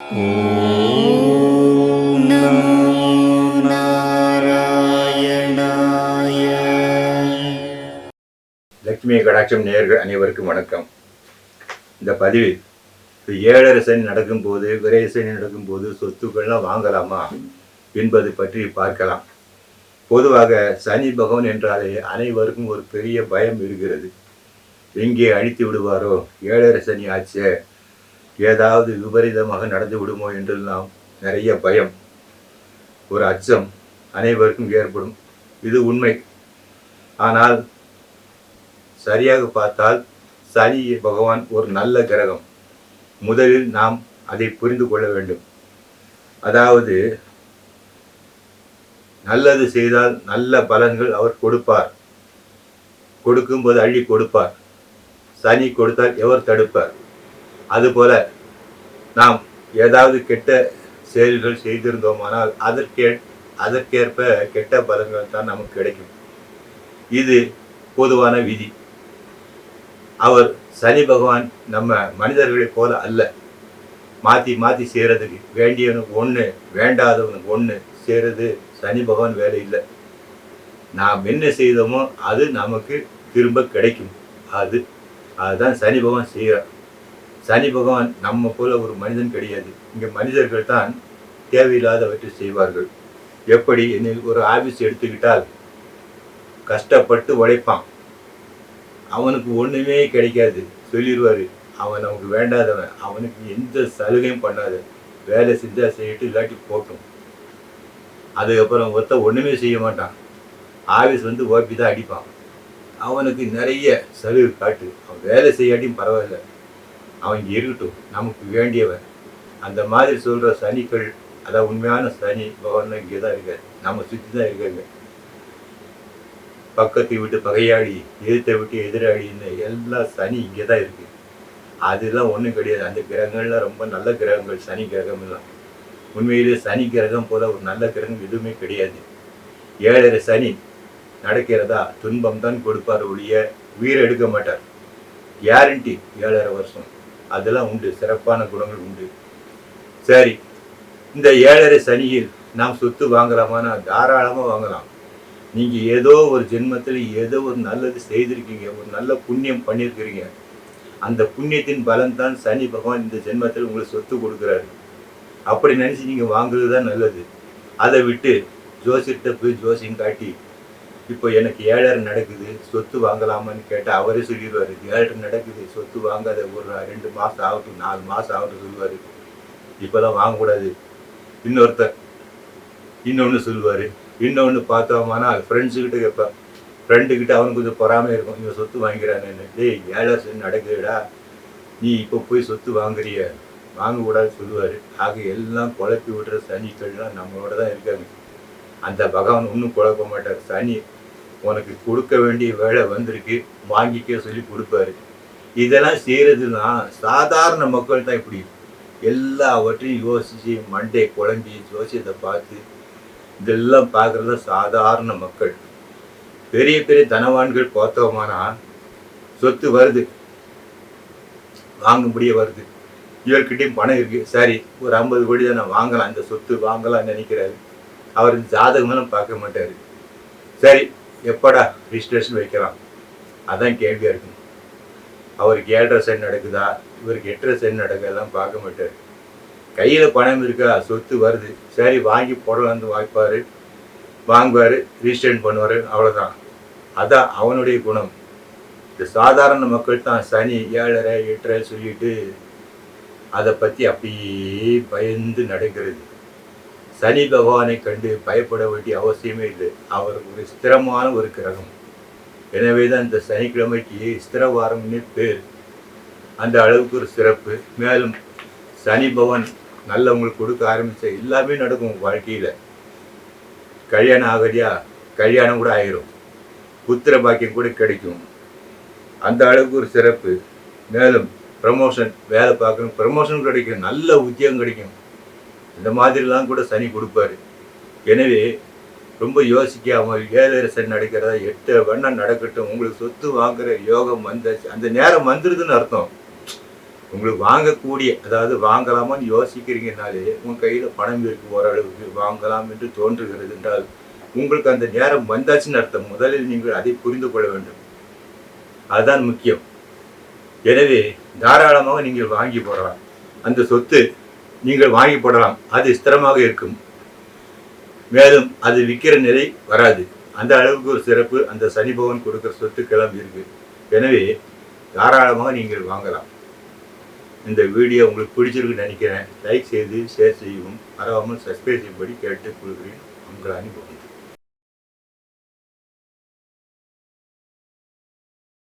ॐ नमो नारायणाय லட்சுமி கடாட்சம் நேயர்கள் அனைவருக்கும் வணக்கம் இந்த பதிவில் இப்போ ஏழரை சனி நடக்கும்போது விரை சனி நடக்கும்போது சொத்துக்கள்லாம் வாங்கலாமா என்பது பற்றி பார்க்கலாம் பொதுவாக சனி பகவான் என்றாலே அனைவருக்கும் ஒரு பெரிய பயம் இருக்கிறது எங்கே அழித்து விடுவாரோ ஏழரை சனி ஆச்சே ஏதாவது விபரீதமாக நடந்து விடுமோ என்றெல்லாம் நிறைய பயம். ஒரு அச்சம் அனைவருக்கும் ஏற்படும். இது உண்மை. ஆனால் சரியாக பார்த்தால் சனி பகவான் ஒரு நல்ல கிரகம். முதலில் நாம் அதை புரிந்து கொள்ள வேண்டும். அதாவது நல்லது செய்தால் நல்ல பலன்கள் அவர் கொடுப்பார். கொடுக்கும்போது அள்ளி கொடுப்பார். சனி கொடுத்தால் எவர் தடுப்பார்? அதுபோல நாம் ஏதாவது கெட்ட செயல்கள் செய்திருந்தோமானால் அதற்கே அதற்கேற்ப கெட்ட பலன்கள் தான் நமக்கு கிடைக்கும். இது பொதுவான விதி. அவர் சனி பகவான் நம்ம மனிதர்களைப் போல அல்ல. மாற்றி மாற்றி செய்கிறதுக்கு வேண்டியவனுக்கு ஒன்று வேண்டாதவனுக்கு ஒன்று செய்கிறது சனி பகவான் வேலை இல்லை. நாம் என்ன செய்தோமோ அது நமக்கு திரும்ப கிடைக்கும். அது அதுதான் சனி பகவான் செய்கிறார் சனி பகவான் நம்ம போல ஒரு மனிதன் கிடையாது. இங்கே மனிதர்கள் தான் தேவையில்லாதவற்றை செய்வார்கள். எப்படி? என்னை ஒரு ஆபீஸ் எடுத்துக்கிட்டால் கஷ்டப்பட்டு உழைப்பான். அவனுக்கு ஒன்றுமே கிடைக்காது. சொல்லிடுவாரு அவன் நமக்கு வேண்டாதவன். அவனுக்கு எந்த சலுகையும் பண்ணாத. வேலை செஞ்சால் செய்யிட்டு இல்லாட்டி போட்டும். அதுக்கப்புறம் ஒருத்த ஒன்றுமே செய்ய மாட்டான். ஆபீஸ் வந்து ஓப்பி தான் அடிப்பான். அவனுக்கு நிறைய சலுகை காட்டு. அவன் வேலை செய்யாட்டியும் பரவாயில்ல. அவன் இருக்கட்டும். நமக்கு வேண்டியவன். அந்த மாதிரி சொல்கிற சனிக்கள் அதான் உண்மையான சனி பகவான் இங்கே தான் இருக்கார். நம்ம சுற்றி தான் இருக்காங்க. பக்கத்தை விட்டு பகையாளி எதிர்த்தை விட்டு எதிராளின்னு எல்லாம் சனி இங்கே தான் இருக்குது அதெல்லாம் ஒன்றும் கிடையாது. அந்த கிரகங்கள்லாம் ரொம்ப நல்ல கிரகங்கள் சனி கிரகம் எல்லாம் உண்மையிலேயே சனி கிரகம் போல ஒரு நல்ல கிரகம் எதுவுமே கிடையாது. ஏழரை சனி நடக்கிறதா துன்பம் தான் கொடுப்பார் ஒழிய உயிரை எடுக்க மாட்டார். கேரண்டி ஏழரை வருஷம். அதெல்லாம் உண்டு சிறப்பான குணங்கள் உண்டு. சரி இந்த ஏழரை சனியில் நாம் சொத்து வாங்கலாமான்னா தாராளமாக வாங்கலாம். நீங்கள் ஏதோ ஒரு ஜென்மத்தில் ஏதோ ஒரு நல்லது செய்திருக்கீங்க ஒரு நல்ல புண்ணியம் பண்ணியிருக்கிறீங்க. அந்த புண்ணியத்தின் பலன் தான் சனி பகவான் இந்த ஜென்மத்தில் உங்களுக்கு சொத்து கொடுக்குறாரு. அப்படி நினச்சி நீங்கள் வாங்குறது தான் நல்லது. அதை விட்டு ஜோசிட்ட போய் ஜோசியம் காட்டி இப்போ எனக்கு ஏழரை நடக்குது சொத்து வாங்கலாமான்னு கேட்டால் அவரே சொல்லிடுவார் ஏழரை நடக்குது சொத்து வாங்காத ஒரு ரெண்டு மாதம் ஆகட்டும் நாலு மாதம் ஆகட்டும் சொல்லுவார். இப்போதான் வாங்கக்கூடாது. இன்னொருத்தர் இன்னொன்று சொல்லுவார். இன்னொன்று பார்த்தோம்னா ஃப்ரெண்ட்ஸுக்கிட்ட கேட்பேன் ஃப்ரெண்டுக்கிட்ட அவனுக்கு கொஞ்சம் பொறாமல் இருக்கும் இவன் சொத்து வாங்கிறானேன்னு டேய் ஏழரை சொல்லி நடக்குதுடா. நீ இப்போ போய் சொத்து வாங்குறிய வாங்கக்கூடாதுன்னு சொல்லுவார். ஆக எல்லாம் குழப்பி விடுற சனிக்கள்லாம் நம்மளோட தான் இருக்காங்க. அந்த பகவான் ஒன்றும் குழப்ப மாட்டார். சனி உனக்கு கொடுக்க வேண்டிய வேலை வந்திருக்கு வாங்கிக்க சொல்லி கொடுப்பாரு. இதெல்லாம் செய்கிறதுனா சாதாரண மக்கள் தான் இப்படி எல்லாவற்றையும் யோசித்து மண்டே குழம்பி ஜோசியத்தை பார்த்து இதெல்லாம் பார்க்குறது சாதாரண மக்கள். பெரிய பெரிய தனவான்கள் பார்த்தோமானா சொத்து வருது. வாங்கும்படியே வருது. இவர்கிட்டையும் பணம் இருக்குது சரி ஒரு ஐம்பது கோடி தான் நான் வாங்கலாம். இந்த சொத்து வாங்கலாம்னு நினைக்கிறாரு. அவர் ஜாதகமெல்லாம் பார்க்க மாட்டார். சரி எப்படா ரிஜிஸ்ட்ரேஷன் வைக்கலாம்? அதான் கேள்வியாக இருக்கும் அவருக்கு ஏழரை சென்ட் நடக்குதா? இவருக்கு எட்டரை சென்ட் நடக்குதெல்லாம் பார்க்க மாட்டார். கையில் பணம் இருக்கா? சொத்து வருது. சரி வாங்கி போடலான்னு வாய்ப்பார். வாங்குவார் ரிஜிஸ்ட்ரேஷன் பண்ணுவார். அவ்வளோதான் அதான் அவனுடைய குணம். இந்த சாதாரண மக்கள் தான் சனி ஏழரை எட்டரை சொல்லிட்டு அதை பற்றி அப்படியே பயந்து நடக்கிறது. சனி பகவானை கண்டு பயப்பட வேண்டிய அவசியமே இல்லை. அவர் ஒரு ஸ்திரமான ஒரு கிரகம். எனவே தான் இந்த சனிக்கிழமைக்கு ஸ்திரவாரம்னு பேர். அந்த அளவுக்கு ஒரு சிறப்பு. மேலும் சனி பகவான் நல்லவங்களுக்கு கொடுக்க ஆரம்பித்த எல்லாமே நடக்கும் வாழ்க்கையில். கல்யாணம் ஆகலையா? கல்யாணம் கூட ஆயிரும். புத்திர பாக்கியம் கூட கிடைக்கும். அந்த அளவுக்கு ஒரு சிறப்பு. மேலும் ப்ரமோஷன் வேலை பார்க்கணும். ப்ரமோஷன் கிடைக்கும். நல்ல உத்தியோகம் கிடைக்கும். இந்த மாதிரிலாம் கூட சனி கொடுப்பாரு. எனவே ரொம்ப யோசிக்காமல் ஏழரசன் நடக்கிறதா எட்டு வண்ணம் நடக்கட்டும் உங்களுக்கு சொத்து வாங்குற யோகம் வந்தாச்சு அந்த நேரம் வந்துருதுன்னு அர்த்தம். உங்களுக்கு வாங்கக்கூடிய அதாவது வாங்கலாமான்னு யோசிக்கிறீங்கனாலே உங்கள் கையில் பணம் இருக்கு ஓரளவுக்கு வாங்கலாம் என்று தோன்றுகிறது என்றால் உங்களுக்கு அந்த நேரம் வந்தாச்சுன்னு அர்த்தம். முதலில் நீங்கள் அதை புரிந்து கொள்ள வேண்டும். அதுதான் முக்கியம். எனவே தாராளமாக நீங்கள் வாங்கி போடலாம். அந்த சொத்து நீங்கள் வாங்கி போடலாம் அது ஸ்திரமாக இருக்கும். மேலும் அது விற்கிற நிலை வராது. அந்த அளவுக்கு ஒரு சிறப்பு அந்த சனி பகவான் கொடுக்குற சொத்துக்கெல்லாம் இருக்கு. எனவே தாராளமாக நீங்கள் வாங்கலாம். இந்த வீடியோ உங்களுக்கு பிடிச்சிருக்குன்னு நினைக்கிறேன். லைக் செய்து ஷேர் செய்யவும் மறவாமல் சப்ஸ்கிரைப் செய்யும்படி கேட்டுக் கொள்கிறேன் உங்கள் அனுபவம்